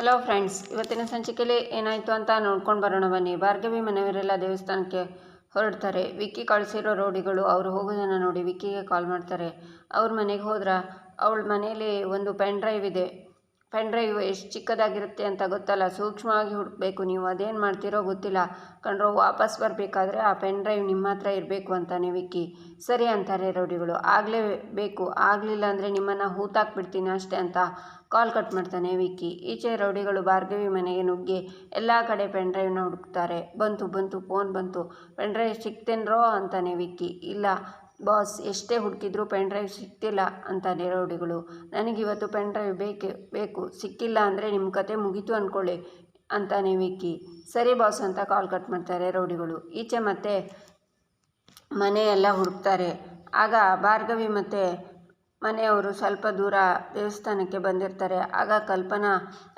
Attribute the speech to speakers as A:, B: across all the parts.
A: Hello friends ಇವತ್ತಿನ ಸಂಚಿಕೆಯಲ್ಲಿ ಏನಾಯಿತು ಅಂತ ನೋಡ್ಕೊಂಡು ಬರೋಣ ಬನ್ನಿ. ಭಾರ್ಗವಿ ಮನೆಯವರೆಲ್ಲ ದೇವಸ್ಥಾನಕ್ಕೆ ಹೊರಡ್ತಾರೆ. ವಿಕ್ಕಿ ಕಳಿಸಿರೋ ರೋಡಿಗಳು, ಅವರು ಹೋಗೋದನ್ನು ನೋಡಿ ವಿಕ್ಕಿಗೆ ಕಾಲ್ ಮಾಡ್ತಾರೆ. ಅವ್ರ ಮನೆಗೆ ಹೋದ್ರೆ, ಅವಳ ಮನೇಲಿ ಒಂದು ಪೆನ್ ಡ್ರೈವ್ ಇದೆ. ಪೆನ್ ಡ್ರೈವ್ ಎಷ್ಟು ಚಿಕ್ಕದಾಗಿರುತ್ತೆ ಅಂತ ಗೊತ್ತಲ್ಲ. ಸೂಕ್ಷ್ಮವಾಗಿ ಹುಡುಕಬೇಕು. ನೀವು ಅದೇನು ಮಾಡ್ತೀರೋ ಗೊತ್ತಿಲ್ಲ. ಕಣ್ರೋ, ವಾಪಸ್ ಬರಬೇಕಾದ್ರೆ ಆ ಪೆನ್ ಡ್ರೈವ್ ನಿಮ್ಮ ಹತ್ರ ಇರಬೇಕು ಅಂತಾನೆ ವಿಕ್ಕಿ. ಸರಿ ಅಂತಾರೆ ರೌಡಿಗಳು. ಆಗಲೇ ಬೇಕು. ಆಗಲಿಲ್ಲ ಅಂದರೆ ನಿಮ್ಮನ್ನು ಹೂತಾಕ್ಬಿಡ್ತೀನಿ ಅಷ್ಟೇ ಅಂತ ಕಾಲ್ ಕಟ್ ಮಾಡ್ತಾನೆ ವಿಕ್ಕಿ. ಈಚೆ ರೌಡಿಗಳು ಭಾರ್ಗವಿ ಮನೆಗೆ ನುಗ್ಗಿ ಎಲ್ಲ ಕಡೆ ಪೆನ್ ಡ್ರೈವ್ನ ಹುಡುಕ್ತಾರೆ. ಬಂತು ಬಂತು, ಫೋನ್ ಬಂತು. ಪೆನ್ ಡ್ರೈವ್ ಸಿಕ್ತೇನ್ರೋ ಅಂತಾನೆ ವಿಕ್ಕಿ. ಇಲ್ಲ ಬಾಸ್, ಎಷ್ಟೇ ಹುಡುಕಿದ್ರು ಪೆನ್ ಡ್ರೈವ್ ಸಿಕ್ತಿಲ್ಲ ಅಂತ ನೆರೋಡಿಗಳು ನನಗಿವತ್ತು ಪೆನ್ ಡ್ರೈವ್ ಬೇಕೇ, ಬೇಕು, ಸಿಕ್ಕಿಲ್ಲ ಅಂದರೆ ನಿಮ್ಮ ಕತೆ ಮುಗೀತು ಅಂದ್ಕೊಳ್ಳಿ ಅಂತಾನೆ ವಿಕ್ಕಿ. ಸರಿ ಬಾಸ್ ಅಂತ ಕಾಲ್ ಕಟ್ ಮಾಡ್ತಾರೆ ರೌಡಿಗಳು. ಈಚೆ ಮತ್ತೆ ಮನೆಯೆಲ್ಲ ಹುಡುಕ್ತಾರೆ. ಆಗ ಭಾರ್ಗವಿ ಮತ್ತು ಮನೆಯವರು ಸ್ವಲ್ಪ ದೂರ ದೇವಸ್ಥಾನಕ್ಕೆ ಬಂದಿರ್ತಾರೆ. ಆಗ ಕಲ್ಪನಾ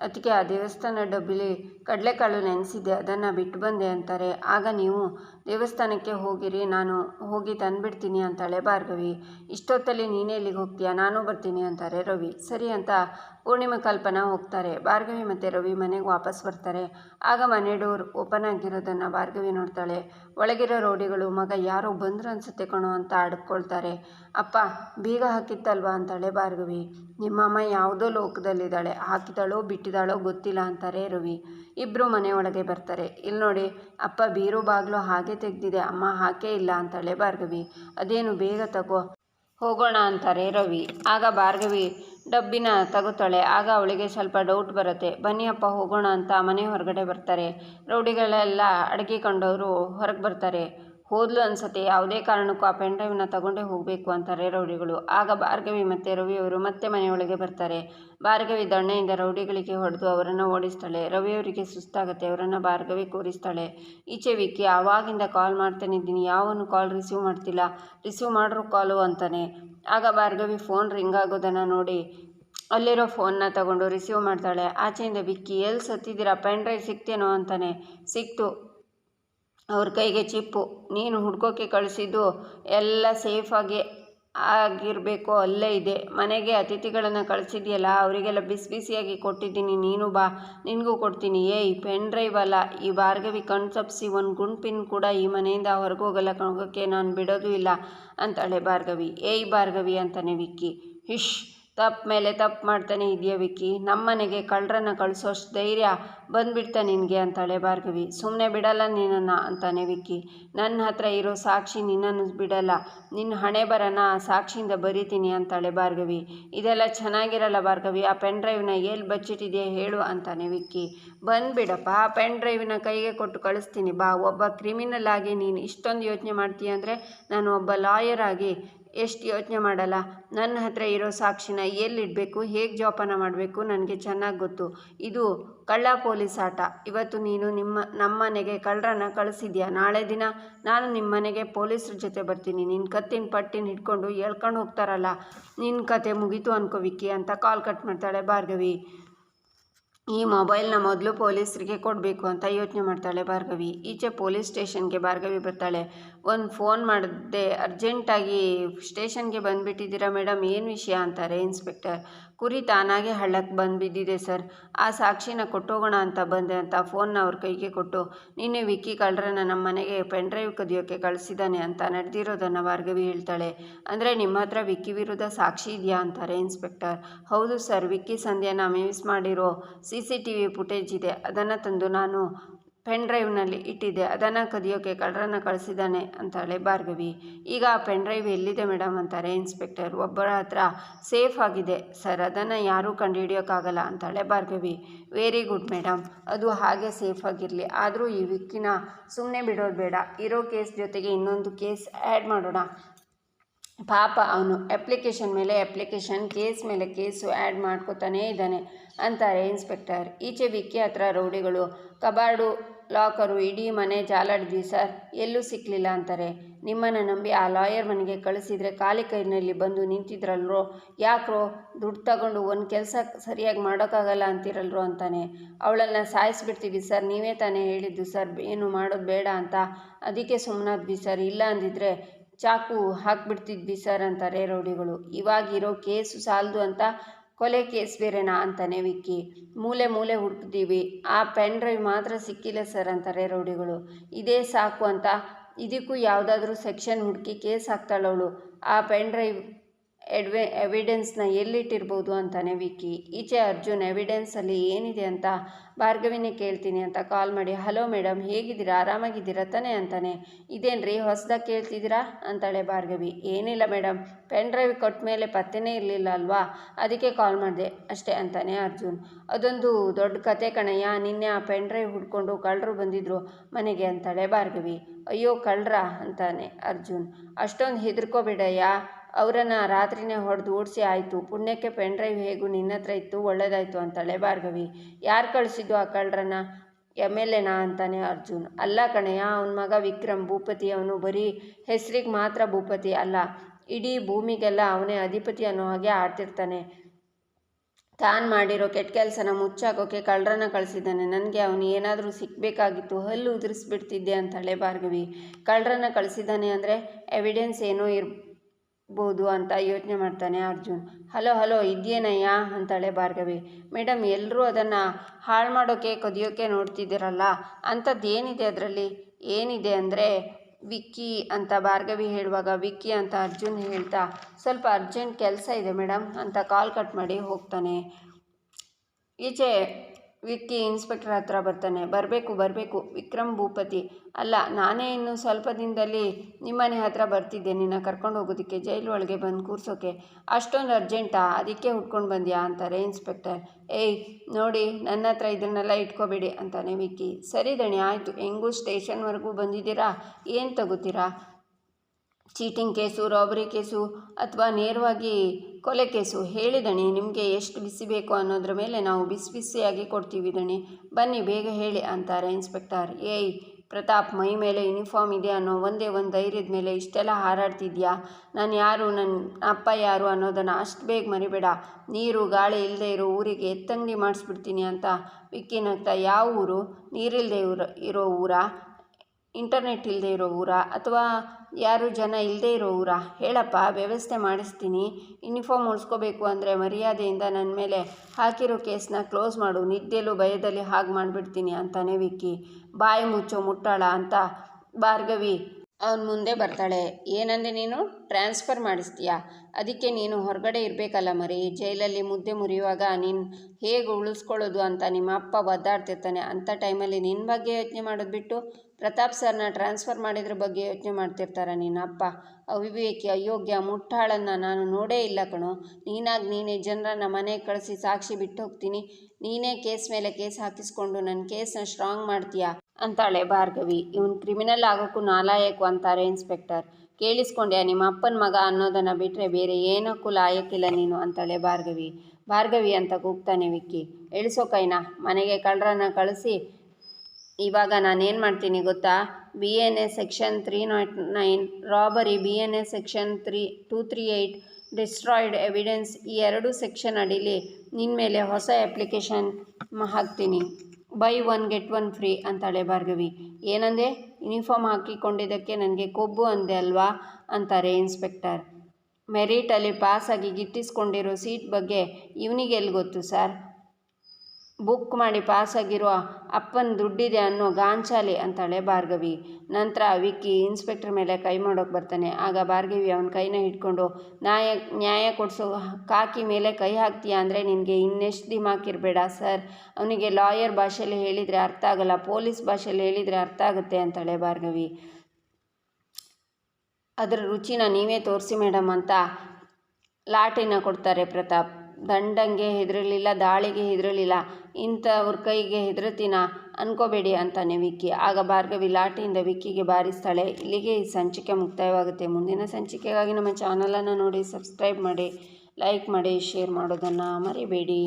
A: ಅದಕ್ಕೆ ಆ ದೇವಸ್ಥಾನ ಡಬ್ಬಿಲಿ ಕಡಲೆಕಾಳು ನೆನೆಸಿದೆ ಅದನ್ನು ಬಿಟ್ಟು ಬಂದೆ ಅಂತಾರೆ. ಆಗ ನೀವು ದೇವಸ್ಥಾನಕ್ಕೆ ಹೋಗಿರಿ, ನಾನು ಹೋಗಿ ತಂದುಬಿಡ್ತೀನಿ ಅಂತಾಳೆ ಭಾರ್ಗವಿ. ಇಷ್ಟೊತ್ತಲ್ಲಿ ನೀನೇ ಇಲ್ಲಿಗೆ ಹೋಗ್ತೀಯಾ? ನಾನು ಬರ್ತೀನಿ ಅಂತಾರೆ ರವಿ. ಸರಿ ಅಂತ ಪೂರ್ಣಿಮಾ ಕಲ್ಪನಾ ಹೋಗ್ತಾರೆ. ಭಾರ್ಗವಿ ಮತ್ತು ರವಿ ಮನೆಗೆ ವಾಪಸ್ ಬರ್ತಾರೆ. ಆಗ ಮನೆ ಡೋರ್ ಓಪನ್ ಆಗಿರೋದನ್ನು ಭಾರ್ಗವಿ ನೋಡ್ತಾಳೆ. ಒಳಗಿರೋ ರೋಡಿಗಳು, ಮಗ ಯಾರೋ ಬಂದರು ಅನ್ಸುತ್ತೆ ಕಣೋ ಅಂತ ಆಡ್ಕೊಳ್ತಾರೆ ಅಪ್ಪ, ಬೀಗ ಹಾಕಿತ್ತಲ್ವಾ ಅಂತಾಳೆ ಭಾರ್ಗವಿ. ನಿಮ್ಮಮ್ಮ ಯಾವುದೋ ಲೋಕದಲ್ಲಿದ್ದಾಳೆ. ಹಾಕಿದಾಳೋ ಬಿಟ್ಟಿದ್ದಾಳೋ ಗೊತ್ತಿಲ್ಲ ಅಂತಾರೆ ರವಿ. ಇಬ್ಬರು ಮನೆ ಒಳಗೆ ಬರ್ತಾರೆ. ಇಲ್ಲಿ ನೋಡಿ ಅಪ್ಪ ಬೀರು, ಬಾಗಿಲು ಹಾಗೆ ತೆಗೆದಿದೆ. ಅಮ್ಮ, ಹಾಕೇ ಇಲ್ಲ ಅಂತಾಳೆ ಭಾರ್ಗವಿ. ಅದೇನು ಬೇಗ ತಗೋ. ಹೋಗೋಣ ಅಂತಾರೆ ರವಿ. ಆಗ ಭಾರ್ಗವಿ ಡಬ್ಬಿನ ತಗೋತಾಳೆ ಆಗ ಅವಳಿಗೆ ಸ್ವಲ್ಪ ಡೌಟ್ ಬರುತ್ತೆ. ಬನ್ನಿ ಅಪ್ಪ, ಹೋಗೋಣ ಅಂತ ಮನೆ ಹೊರಗಡೆ ಬರ್ತಾರೆ. ರೌಡಿಗಳೆಲ್ಲ ಅಡುಗೆ ಕಂಡವರು ಹೊರಗೆ ಬರ್ತಾರೆ. ಹೋದ್ಲು ಅನ್ಸತ್ತೆ. ಯಾವುದೇ ಕಾರಣಕ್ಕೂ ಆ ಪೆನ್ ಡ್ರೈವ್ನ ತಗೊಂಡೇ ಹೋಗಬೇಕು ಅಂತಾರೆ ರೌಡಿಗಳು ಆಗ ಭಾರ್ಗವಿ ಮತ್ತು ರವಿಯವರು ಮತ್ತೆ ಮನೆಯೊಳಗೆ ಬರ್ತಾರೆ. ಭಾರ್ಗವಿ ದಣ್ಣೆಯಿಂದ ರೌಡಿಗಳಿಗೆ ಹೊಡೆದು ಅವರನ್ನು ಓಡಿಸ್ತಾಳೆ. ರವಿಯವರಿಗೆ ಸುಸ್ತಾಗುತ್ತೆ. ಅವರನ್ನು ಭಾರ್ಗವಿ ಕೂರಿಸ್ತಾಳೆ. ಈಚೆ ವಿಕ್ಕಿ, ಆವಾಗಿಂದ ಕಾಲ್ ಮಾಡ್ತಾನೆ ಇದ್ದೀನಿ. ಯಾವನು ಕಾಲ್ ರಿಸೀವ್ ಮಾಡ್ತಿಲ್ಲ. ರಿಸೀವ್ ಮಾಡ್ರು ಕಾಲು ಅಂತಾನೆ. ಆಗ ಭಾರ್ಗವಿ ಫೋನ್ ರಿಂಗ್ ಆಗೋದನ್ನು ನೋಡಿ ಅಲ್ಲಿರೋ ಫೋನ್ನ ತಗೊಂಡು ರಿಸೀವ್ ಮಾಡ್ತಾಳೆ. ಆಚೆಯಿಂದ ವಿಕ್ಕಿ ಎಲ್ಲಿ ಸತ್ತಿದ್ದೀರಾ? Pen drive ಸಿಕ್ತೇನೋ? ಅಂತಾನೆ. ಸಿಕ್ತು. ಅವ್ರ ಕೈಗೆ ಚಿಪ್ಪು. ನೀನು ಹುಡ್ಕೋಕ್ಕೆ ಕಳಿಸಿದ್ದು ಎಲ್ಲ ಸೇಫಾಗಿ ಆಗಿರಬೇಕು, ಅಲ್ಲೇ ಇದೆ. ಮನೆಗೆ ಅತಿಥಿಗಳನ್ನು ಕಳಿಸಿದ್ಯಲ್ಲ, ಅವರಿಗೆಲ್ಲ ಬಿಸಿ ಬಿಸಿಯಾಗಿ ಕೊಟ್ಟಿದ್ದೀನಿ. ನೀನು ಬಾ, ನಿನಗೂ ಕೊಡ್ತೀನಿ. ಏ ಈ ಪೆನ್ ಡ್ರೈವ್ ಅಲ್ಲ. ಈ ಭಾರ್ಗವಿ ಕಣ್ಸಪ್ಸಿ ಒಂದು ಗುಂಡ್ ಕೂಡ ಈ ಮನೆಯಿಂದ ಹೊರಗೆ ಹೋಗಲ್ಲ ಹೋಗೋಕ್ಕೆ ನಾನು ಬಿಡೋದು ಇಲ್ಲ ಅಂತಾಳೆ ಭಾರ್ಗವಿ. ಏಯ್ ಭಾರ್ಗವಿ ಅಂತಾನೆ ವಿಕ್ಕಿ. ಹಿಶ್. ತಪ್ಪು ಮೇಲೆ ತಪ್ಪು ಮಾಡ್ತಾನೆ ಇದೆಯಾ ವಿಕ್ಕಿ? ನಮ್ಮನೆಗೆ ಕಳ್ಳರನ್ನ ಕಳಿಸೋಷ್ಟು ಧೈರ್ಯ ಬಂದ್ಬಿಡ್ತಾ ನಿನಗೆ ಅಂತಾಳೆ ಭಾರ್ಗವಿ. ಸುಮ್ಮನೆ ಬಿಡಲ್ಲ ನಿನ್ನನ್ನು ಅಂತಾನೆ ವಿಕ್ಕಿ. ನನ್ನ ಹತ್ರ ಇರೋ ಸಾಕ್ಷಿ ನಿನ್ನನ್ನು ಬಿಡಲ್ಲ. ನಿನ್ನ ಹಣೆ ಬರನ ಸಾಕ್ಷಿಯಿಂದ ಬರೀತೀನಿ ಅಂತಾಳೆ ಭಾರ್ಗವಿ. ಇದೆಲ್ಲ ಚೆನ್ನಾಗಿರಲ್ಲ ಭಾರ್ಗವಿ. ಆ ಪೆನ್ ಡ್ರೈವ್ನ ಎಲ್ಲಿ ಬಚ್ಚಿಟ್ಟಿದೆಯಾ ಹೇಳು ಅಂತಾನೆ ವಿಕ್ಕಿ. ಬಂದುಬಿಡಪ್ಪ, ಆ ಪೆನ್ ಡ್ರೈವ್ನ ಕೈಗೆ ಕೊಟ್ಟು ಕಳಿಸ್ತೀನಿ ಬಾ. ಒಬ್ಬ ಕ್ರಿಮಿನಲ್ ಆಗಿ ನೀನು ಇಷ್ಟೊಂದು ಯೋಚನೆ ಮಾಡ್ತೀಯ ಅಂದರೆ ನಾನು ಒಬ್ಬ ಲಾಯರ್ ಆಗಿ ಎಷ್ಟು ಯೋಚನೆ ಮಾಡಲ್ಲ. ನನ್ನ ಹತ್ರ ಇರೋ ಸಾಕ್ಷಿನ ಎಲ್ಲಿಡಬೇಕು, ಹೇಗೆ ಜೋಪಾನ ಮಾಡಬೇಕು ನನಗೆ ಚೆನ್ನಾಗಿ ಗೊತ್ತು. ಇದು ಕಳ್ಳ ಪೊಲೀಸ್ ಆಟ. ಇವತ್ತು ನೀನು ನಿಮ್ಮ, ನಮ್ಮ ಮನೆಗೆ ಕಳ್ಳರನ್ನ ಕಳಿಸಿದ್ಯಾ? ನಾಳೆ ದಿನ ನಾನು ನಿಮ್ಮ ಮನೆಗೆ ಪೊಲೀಸ್ರ ಜೊತೆ ಬರ್ತೀನಿ. ನಿನ್ನ ಕತ್ತಿನ ಪಟ್ಟಿನ ಹಿಡ್ಕೊಂಡು ಹೇಳ್ಕೊಂಡು ಹೋಗ್ತಾರಲ್ಲ. ನಿನ್ನ ಕತೆ ಮುಗೀತು ಅನ್ಕೋ ವಿಕ್ಕಿ ಅಂತ ಕಾಲ್ ಕಟ್ ಮಾಡ್ತಾಳೆ ಭಾರ್ಗವಿ. ಈ ಮೊಬೈಲ್ನ ಮೊದಲು ಪೊಲೀಸರಿಗೆ ಕೊಡಬೇಕು ಅಂತ ಯೋಚನೆ ಮಾಡ್ತಾಳೆ ಭಾರ್ಗವಿ. ಈಚೆ ಪೊಲೀಸ್ ಸ್ಟೇಷನ್ಗೆ ಭಾರ್ಗವಿ ಬರ್ತಾಳೆ. ಒಂದು ಫೋನ್ ಮಾಡಿದೆ, ಅರ್ಜೆಂಟಾಗಿ ಸ್ಟೇಷನ್ಗೆ ಬಂದುಬಿಟ್ಟಿದ್ದೀರಾ ಮೇಡಮ್, ಏನು ವಿಷಯ? ಅಂತಾರೆ ಇನ್ಸ್ಪೆಕ್ಟರ್. ಕುರಿ ತಾನಾಗೆ ಹಳ್ಳಕ್ಕೆ ಬಂದು ಬಿದ್ದಿದೆ ಸರ್. ಆ ಸಾಕ್ಷಿನ ಕೊಟ್ಟೋಗೋಣ ಅಂತ ಬಂದೆ ಅಂತ ಫೋನ್ನ ಅವ್ರ ಕೈಗೆ ಕೊಟ್ಟು, ನಿನ್ನೆ ವಿಕ್ಕಿ ಕಳ್ಳರನ್ನ ನಮ್ಮ ಮನೆಗೆ ಪೆನ್ ಡ್ರೈವ್ ಕದಿಯೋಕ್ಕೆ ಕಳಿಸಿದ್ದಾನೆ ಅಂತ ನಡೆದಿರೋದನ್ನು ಭಾರ್ಗವಿ ಹೇಳ್ತಾಳೆ. ಅಂದರೆ ನಿಮ್ಮ ಹತ್ರ ವಿಕ್ಕಿ ವಿರುದ್ಧ ಸಾಕ್ಷಿ ಇದೆಯಾ? ಅಂತಾರೆ ಇನ್ಸ್ಪೆಕ್ಟರ್. ಹೌದು ಸರ್, ವಿಕ್ಕಿ ಸಂಧ್ಯಾನ ಮಿಸ್ ಮಾಡಿರೋ C C T V footage ಇದೆ. ಅದನ್ನು ತಂದು ನಾನು ಪೆನ್ ಡ್ರೈವ್ನಲ್ಲಿ ಇಟ್ಟಿದ್ದೆ. ಅದನ್ನು ಕದಿಯೋಕೆ ಕಳ್ಳರನ್ನು ಕಳಿಸಿದ್ದಾನೆ ಅಂತಾಳೆ ಭಾರ್ಗವಿ. ಈಗ ಆ ಪೆನ್ ಡ್ರೈವ್ ಎಲ್ಲಿದೆ ಮೇಡಮ್ ಅಂತಾರೆ ಇನ್ಸ್ಪೆಕ್ಟರ್ ಒಬ್ಬರ ಹತ್ರ ಸೇಫ್ ಆಗಿದೆ. ಸರ್ ಅದನ್ನು ಯಾರೂ ಕಂಡುಹಿಡಿಯೋಕ್ಕಾಗಲ್ಲ ಅಂತಾಳೆ ಭಾರ್ಗವಿ. ವೆರಿ ಗುಡ್ ಮೇಡಮ್ ಅದು ಹಾಗೆ ಸೇಫ್ ಆಗಿರಲಿ. ಆದರೂ ಈ ವಿಕ್ಕಿನ ಸುಮ್ಮನೆ ಬಿಡೋದು ಬೇಡ. ಇರೋ ಕೇಸ್ ಜೊತೆಗೆ ಇನ್ನೊಂದು ಕೇಸ್ ಆ್ಯಡ್ ಮಾಡೋಣ. ಪಾಪ ಅವನು ಅಪ್ಲಿಕೇಶನ್ ಮೇಲೆ ಅಪ್ಲಿಕೇಶನ್ ಕೇಸ್ ಮೇಲೆ ಕೇಸು ಆ್ಯಡ್ ಮಾಡ್ಕೋತಾನೇ ಇದ್ದಾನೆ ಅಂತಾರೆ ಇನ್ಸ್ಪೆಕ್ಟರ್ ಈಚೆ ವಿಕ್ಕಿ ಹತ್ರ ರೌಡಿಗಳು ಕಬಾರ್ಡು ಲಾಕರು, ಇಡೀ ಮನೆ ಜಾಲಾಡಿದ್ವಿ ಸರ್. ಎಲ್ಲೂ ಸಿಕ್ಕಲಿಲ್ಲ ಅಂತಾರೆ. ನಿಮ್ಮನ್ನು ನಂಬಿ ಆ ಲಾಯರ್ ಮನೆಗೆ ಕಳಿಸಿದರೆ ಖಾಲಿ ಕೈನಲ್ಲಿ ಬಂದು ನಿಂತಿದ್ರಲ್ರೋ? ಯಾಕ್ರೋ? ದುಡ್ಡು ತಗೊಂಡು ಒಂದು ಕೆಲಸ ಸರಿಯಾಗಿ ಮಾಡೋಕ್ಕಾಗಲ್ಲ ಅಂತಿರಲ್ರೋ ಅಂತಾನೆ. ಅವಳನ್ನ ಸಾಯಿಸಿಬಿಡ್ತೀವಿ ಸರ್. ನೀವೇ ತಾನೇ ಹೇಳಿದ್ದು ಸರ್. ಏನು ಮಾಡೋದು ಬೇಡ ಅಂತ. ಅದಕ್ಕೆ ಸುಮ್ಮನಾದ್ವಿ ಸರ್. ಇಲ್ಲ ಅಂದಿದ್ರೆ ಚಾಕು ಹಾಕ್ಬಿಡ್ತಿದ್ವಿ ಸರ್ ಅಂತಾರೆ ರೌಡಿಗಳು. ಇವಾಗಿರೋ ಕೇಸು ಸಾಲದು ಅಂತ ಕೊಲೆ ಕೇಸ್ ಬೇರೆನಾ ಅಂತಾನೆ ವಿಕ್ಕಿ. ಮೂಲೆ ಮೂಲೆ ಹುಡುಕ್ತೀವಿ. ಆ ಪೆನ್ ಡ್ರೈವ್ ಮಾತ್ರ ಸಿಕ್ಕಿಲ್ಲ ಸರ್ ಅಂತಾರೆ ರೌಡಿಗಳು. ಇದೇ ಸಾಕು ಅಂತ. ಇದಕ್ಕೂ ಯಾವುದಾದ್ರೂ ಸೆಕ್ಷನ್ ಹುಡುಕಿ ಕೇಸ್ ಹಾಕ್ತಾಳವಳು ಆ ಪೆನ್ ಡ್ರೈವ್ ಎಡ್ವೆ ಎವಿಡೆನ್ಸ್ನ ಎಲ್ಲಿಟ್ಟಿರ್ಬೋದು ಅಂತಾನೆ ವಿಕ್ಕಿ. ಈಚೆ ಅರ್ಜುನ್ ಎವಿಡೆನ್ಸಲ್ಲಿ ಏನಿದೆ ಅಂತ ಭಾರ್ಗವಿನೇ ಕೇಳ್ತೀನಿ ಅಂತ ಕಾಲ್ ಮಾಡಿ ಹಲೋ ಮೇಡಮ್ ಹೇಗಿದ್ದೀರಾ? ಆರಾಮಾಗಿದ್ದೀರಾ? ತಾನೇ ಅಂತಾನೆ. ಇದೇನ್ರಿ, ಹೊಸ್ದಾಗಿ ಕೇಳ್ತಿದ್ದೀರಾ? ಅಂತಾಳೆ ಭಾರ್ಗವಿ. ಏನಿಲ್ಲ ಮೇಡಮ್ ಪೆನ್ ಡ್ರೈವ್ ಕೊಟ್ಟ ಮೇಲೆ ಪತ್ತೆನೇ ಇರಲಿಲ್ಲ ಅಲ್ವಾ? ಅದಕ್ಕೆ ಕಾಲ್ ಮಾಡಿದೆ. ಅಷ್ಟೇ, ಅಂತಾನೆ ಅರ್ಜುನ್. ಅದೊಂದು ದೊಡ್ಡ ಕತೆ ಕಣಯ್ಯ. ನಿನ್ನೆ ಆ ಪೆನ್ ಡ್ರೈವ್ ಹುಡ್ಕೊಂಡು ಕಳ್ಳರು ಬಂದಿದ್ರು ಮನೆಗೆ, ಅಂತಾಳೆ ಭಾರ್ಗವಿ. ಅಯ್ಯೋ ಕಳ್ರಾ ಅಂತಾನೆ ಅರ್ಜುನ್. ಅಷ್ಟೊಂದು ಹೆದರ್ಕೋಬೇಡಯ್ಯ. ಅವರನ್ನು ರಾತ್ರಿನೇ ಹೊಡೆದು ಓಡಿಸಿ ಆಯಿತು. ಪುಣ್ಯಕ್ಕೆ ಪೆನ್ ಡ್ರೈವ್ ಹೇಗೂ ನಿನ್ನ ಹತ್ರ ಇತ್ತು, ಒಳ್ಳೇದಾಯಿತು ಅಂತಾಳೆ ಭಾರ್ಗವಿ. ಯಾರು ಕಳಿಸಿದ್ದು ಆ ಕಳ್ಳರನ್ನ? ಎಂ ಎಲ್ ಎನಾ ಅಂತಾನೆ ಅರ್ಜುನ್. ಅಲ್ಲ ಕಣಯ್ಯ ಅವನ ಮಗ ವಿಕ್ರಮ್ ಭೂಪತಿ ಅವನು ಬರೀ ಹೆಸರಿಗೆ ಮಾತ್ರ ಭೂಪತಿ ಅಲ್ಲ. ಇಡೀ ಭೂಮಿಗೆಲ್ಲ ಅವನೇ ಅಧಿಪತಿ ಅನ್ನೋ ಹಾಗೆ ಆಡ್ತಿರ್ತಾನೆ. ತಾನು ಮಾಡಿರೋ ಕೆಟ್ಟ ಕೆಲಸನ ಮುಚ್ಚಾಕೋಕೆ ಕಳ್ಳರನ್ನ ಕಳಿಸಿದ್ದಾನೆ. ನನಗೆ ಅವನು ಏನಾದರೂ ಸಿಕ್ಕಬೇಕಾಗಿತ್ತು ಹಲ್ಲು ಉದುರಿಸ್ಬಿಡ್ತಿದ್ದೆ ಅಂತಾಳೆ ಭಾರ್ಗವಿ. ಕಳ್ಳರನ್ನ ಕಳಿಸಿದ್ದಾನೆ ಅಂದರೆ ಎವಿಡೆನ್ಸ್ ಏನೋ ಇರ್ಬೋದು ಅಂತ ಯೋಚನೆ ಮಾಡ್ತಾನೆ ಅರ್ಜುನ್. Hello hello, ಇದೇನಯ್ಯ? ಅಂತಾಳೆ ಭಾರ್ಗವಿ. ಮೇಡಮ್ ಎಲ್ಲರೂ ಅದನ್ನು ಹಾಳು ಮಾಡೋಕ್ಕೆ ಕದಿಯೋಕ್ಕೆ ನೋಡ್ತಿದ್ದೀರಲ್ಲ? ಅಂಥದ್ದು ಏನಿದೆ ಅದರಲ್ಲಿ? ಏನಿದೆ ಅಂದರೆ ವಿಕ್ಕಿ ಅಂತ ಭಾರ್ಗವಿ ಹೇಳುವಾಗ ವಿಕ್ಕಿ ಅಂತ ಅರ್ಜುನ್ ಹೇಳ್ತಾ, ಸ್ವಲ್ಪ ಅರ್ಜೆಂಟ್ ಕೆಲಸ ಇದೆ ಮೇಡಮ್ ಅಂತ ಕಾಲ್ ಕಟ್ ಮಾಡಿ ಹೋಗ್ತಾನೆ. ಈಚೆ ವಿಕ್ಕಿ ಇನ್ಸ್ಪೆಕ್ಟರ್ ಹತ್ರ ಬರ್ತಾನೆ. ಬರಬೇಕು ಬರಬೇಕು. ವಿಕ್ರಮ್ ಭೂಪತಿ. ಅಲ್ಲ, ನಾನೇ ಇನ್ನು ಸ್ವಲ್ಪ ದಿನದಲ್ಲಿ ನಿಮ್ಮನೆ ಹತ್ರ ಬರ್ತಿದ್ದೆ. ನಿನ್ನ ಕರ್ಕೊಂಡು ಹೋಗೋದಕ್ಕೆ ಜೈಲು ಒಳಗೆ ಬಂದು ಕೂರ್ಸೋಕೆ. ಅಷ್ಟೊಂದು ಅರ್ಜೆಂಟಾ? ಅದಕ್ಕೆ ಹುಡ್ಕೊಂಡು ಬಂದ್ಯಾ? ಅಂತಾರೆ ಇನ್ಸ್ಪೆಕ್ಟರ್. ಏಯ್, ನೋಡಿ, ನನ್ನ ಹತ್ರ ಇದನ್ನೆಲ್ಲ ಇಟ್ಕೋಬೇಡಿ ಅಂತಾನೆ ವಿಕ್ಕಿ. ಸರಿ ದಣಿ, ಆಯಿತು. ಹೆಂಗೂ ಸ್ಟೇಷನ್ವರೆಗೂ ಬಂದಿದ್ದೀರಾ? ಏನು ತಗೋತೀರಾ? ಚೀಟಿಂಗ್ ಕೇಸು, ರಾಬರಿ ಕೇಸು ಅಥವಾ ನೇರವಾಗಿ ಕೊಲೆ ಕೇಸು ಹೇಳಿ ದಣಿ, ನಿಮಗೆ ಎಷ್ಟು ಬಿಸಿ ಬೇಕು ಅನ್ನೋದ್ರ ಮೇಲೆ ನಾವು ಬಿಸಿ ಬಿಸಿಯಾಗಿ ಕೊಡ್ತೀವಿ ದಣಿ. ಬನ್ನಿ ಬೇಗ ಹೇಳಿ ಅಂತಾರೆ ಇನ್ಸ್ಪೆಕ್ಟರ್. ಏಯ್, ಪ್ರತಾಪ್, ಮೈ ಮೇಲೆ ಯೂನಿಫಾರ್ಮ್ ಇದೆ ಅನ್ನೋ ಒಂದೇ ಒಂದು ಧೈರ್ಯದ ಮೇಲೆ ಇಷ್ಟೆಲ್ಲ ಹಾರಾಡ್ತಿದ್ಯಾ? ನಾನು ಯಾರು ನನ್ನ ಅಪ್ಪ ಯಾರು ಅನ್ನೋದನ್ನು ಅಷ್ಟು ಬೇಗ ಮರಿಬೇಡ. ನೀರು, ಗಾಳಿ ಇಲ್ಲದೆ ಇರೋ ಊರಿಗೆ ಎತ್ತಂಗಡಿ ಮಾಡಿಸ್ಬಿಡ್ತೀನಿ ಅಂತ. ವಿಕ್ಕಿ ನಗ್ತಾ ಯಾವ ಊರು? ನೀರಿಲ್ಲದೆ ಊರ ಇರೋ ಊರಾ? ಇಂಟರ್ನೆಟ್ ಇಲ್ಲದೆ ಇರೋ ಊರಾ? ಅಥವಾ ಯಾರು ಜನ ಇಲ್ಲದೆ ಇರೋ ಊರ? ಹೇಳಪ್ಪ, ವ್ಯವಸ್ಥೆ ಮಾಡಿಸ್ತೀನಿ. ಯೂನಿಫಾರ್ಮ್ ಉಳಿಸ್ಕೋಬೇಕು ಅಂದರೆ ಮರ್ಯಾದೆಯಿಂದ ನನ್ನ ಮೇಲೆ ಹಾಕಿರೋ ಕೇಸ್ನ ಕ್ಲೋಸ್ ಮಾಡು. ನಿದ್ದೆಲು ಭಯದಲ್ಲಿ ಹಾಗೆ ಮಾಡಿಬಿಡ್ತೀನಿ ಅಂತಾನೆ ವಿಕ್ಕಿ. ಬಾಯಿ ಮುಚ್ಚೋ ಮುಟ್ಟಾಳ ಅಂತ ಭಾರ್ಗವಿ ಅವನ ಮುಂದೆ ಬರ್ತಾಳೆ. ಏನಂದೆ ನೀನು? ಟ್ರಾನ್ಸ್ಫರ್ ಮಾಡಿಸ್ತೀಯಾ? ಅದಕ್ಕೆ ನೀನು ಹೊರಗಡೆ ಇರಬೇಕಲ್ಲ ಮರಿ. ಜೈಲಲ್ಲಿ ಮುದ್ದೆ ಮುರಿಯುವಾಗ ನೀನು ಹೇಗೆ ಉಳಿಸ್ಕೊಳ್ಳೋದು ಅಂತ ನಿಮ್ಮ ಅಪ್ಪ ಒದ್ದಾಡ್ತಿರ್ತಾನೆ. ಅಂಥ ಟೈಮಲ್ಲಿ ನಿನ್ನ ಬಗ್ಗೆ ಯೋಚನೆ ಮಾಡೋದು ಬಿಟ್ಟು ಪ್ರತಾಪ್ ಸರ್ನ ಟ್ರಾನ್ಸ್ಫರ್ ಮಾಡಿದ್ರ ಬಗ್ಗೆ ಯೋಚನೆ ಮಾಡ್ತಿರ್ತಾರ ನಿನ್ನ ಅಪ್ಪ ಅವಿವೇಕಿ, ಅಯೋಗ್ಯ, ಮುಟ್ಟಾಳನ್ನು ನಾನು ನೋಡೇ ಇಲ್ಲ ಕಣೋ. ನೀನಾಗಿ ನೀನೇ ಜನರನ್ನ ಮನೆಗೆ ಕಳಿಸಿ ಸಾಕ್ಷಿ ಬಿಟ್ಟು ಹೋಗ್ತೀನಿ ನೀನೇ ಕೇಸ್ ಮೇಲೆ ಕೇಸ್ ಹಾಕಿಸ್ಕೊಂಡು ನನ್ನ ಕೇಸ್ನ ಸ್ಟ್ರಾಂಗ್ ಮಾಡ್ತೀಯಾ? ಅಂತಾಳೆ ಭಾರ್ಗವಿ. ಇವನು ಕ್ರಿಮಿನಲ್ ಆಗೋಕ್ಕೂ ನಾಲಾಯಕು ಅಂತಾರೆ ಇನ್ಸ್ಪೆಕ್ಟರ್. ಕೇಳಿಸ್ಕೊಂಡ್ಯಾ ನಿಮ್ಮ ಅಪ್ಪನ ಮಗ ಅನ್ನೋದನ್ನು ಬಿಟ್ಟರೆ ಬೇರೆ ಏನಕ್ಕೂ ಲಾಯಕ್ಕಿಲ್ಲ ನೀನು ಅಂತಾಳೆ ಭಾರ್ಗವಿ. ಭಾರ್ಗವಿ ಅಂತ ಕೂಗ್ತಾನೆ ವಿಕ್ಕಿ. ಎಳಿಸೋ ಕೈನ, ಮನೆಗೆ ಕಳ್ಳರನ್ನ ಕಳಿಸಿ. ಇವಾಗ ನಾನೇನು ಮಾಡ್ತೀನಿ ಗೊತ್ತಾ? B N A section three nought nine robbery B N A section three two three eight destroyed evidence ಈ ಎರಡು ಸೆಕ್ಷನ್ ಅಡಿಲಿ ನಿನ್ನ ಮೇಲೆ ಹೊಸ ಅಪ್ಲಿಕೇಶನ್ ಹಾಕ್ತೀನಿ. Buy one get one free ಅಂತಾಳೆ ಭಾರ್ಗವಿ. ಏನಂದೆ? ಯೂನಿಫಾರ್ಮ್ ಹಾಕಿಕೊಂಡಿದ್ದಕ್ಕೆ ನನಗೆ ಕೊಬ್ಬು ಅಂದೆ ಅಲ್ವಾ? ಅಂತಾರೆ ಇನ್ಸ್ಪೆಕ್ಟರ್. ಮೆರಿಟಲ್ಲಿ ಪಾಸಾಗಿ ಗಿಟ್ಟಿಸ್ಕೊಂಡಿರೋ ಸೀಟ್ ಬಗ್ಗೆ ಇವನಿಗೆ ಎಲ್ಲಿ ಗೊತ್ತು, ಸರ್? ಬುಕ್ ಮಾಡಿ ಪಾಸಾಗಿರುವ ಅಪ್ಪನ ದುಡ್ಡಿದೆ ಅನ್ನೋ ಗಾಂಚಾಲಿ ಅಂತಾಳೆ ಭಾರ್ಗವಿ. ನಂತರ ವಿಕ್ಕಿ ಇನ್ಸ್ಪೆಕ್ಟರ್ ಮೇಲೆ ಕೈ ಮಾಡೋಕೆ ಬರ್ತಾನೆ. ಆಗ ಭಾರ್ಗವಿ ಅವನ ಕೈನ ಹಿಡ್ಕೊಂಡು ನ್ಯಾಯ ನ್ಯಾಯ ಕೊಡಿಸೋ. ಕಾಕಿ ಮೇಲೆ ಕೈ ಹಾಕ್ತೀಯಾ ಅಂದರೆ ನಿನಗೆ ಇನ್ನೆಷ್ಟು ದಿಮಾಕಿರಬೇಡ ಸರ್. ಅವನಿಗೆ ಲಾಯರ್ ಭಾಷೆಯಲ್ಲಿ ಹೇಳಿದರೆ ಅರ್ಥ ಆಗಲ್ಲ, ಪೊಲೀಸ್ ಭಾಷೆಯಲ್ಲಿ ಹೇಳಿದರೆ ಅರ್ಥ ಆಗುತ್ತೆ ಅಂತಾಳೆ ಭಾರ್ಗವಿ. ಅದರ ರುಚಿನ ನೀವೇ ತೋರಿಸಿ ಮೇಡಮ್ ಅಂತ ಲಾಟಿನ ಕೊಡ್ತಾರೆ ಪ್ರತಾಪ್. ದಂಡಂಗೆ ಹೆದರಲಿಲ್ಲ, ದಾಳಿಗೆ ಹೆದರಲಿಲ್ಲ, ಇಂಥವ್ರ ಕೈಗೆ ಹೆದರತಿನ ಅನ್ಕೋಬೇಡಿ ಅಂತಾನೆ ವಿಕ್ಕಿ. ಆಗ ಭಾರ್ಗವಿ ಲಾಟಿಯಿಂದ ವಿಕ್ಕಿಗೆ ಬಾರಿಸ್ತಾಳೆ ಇಲ್ಲಿಗೆ ಈ ಸಂಚಿಕೆ ಮುಕ್ತಾಯವಾಗುತ್ತೆ. ಮುಂದಿನ ಸಂಚಿಕೆಗಾಗಿ ನಮ್ಮ ಚಾನಲನ್ನು ನೋಡಿ, ಸಬ್ಸ್ಕ್ರೈಬ್ ಮಾಡಿ, ಲೈಕ್ ಮಾಡಿ, ಶೇರ್ ಮಾಡೋದನ್ನು ಮರಿಬೇಡಿ.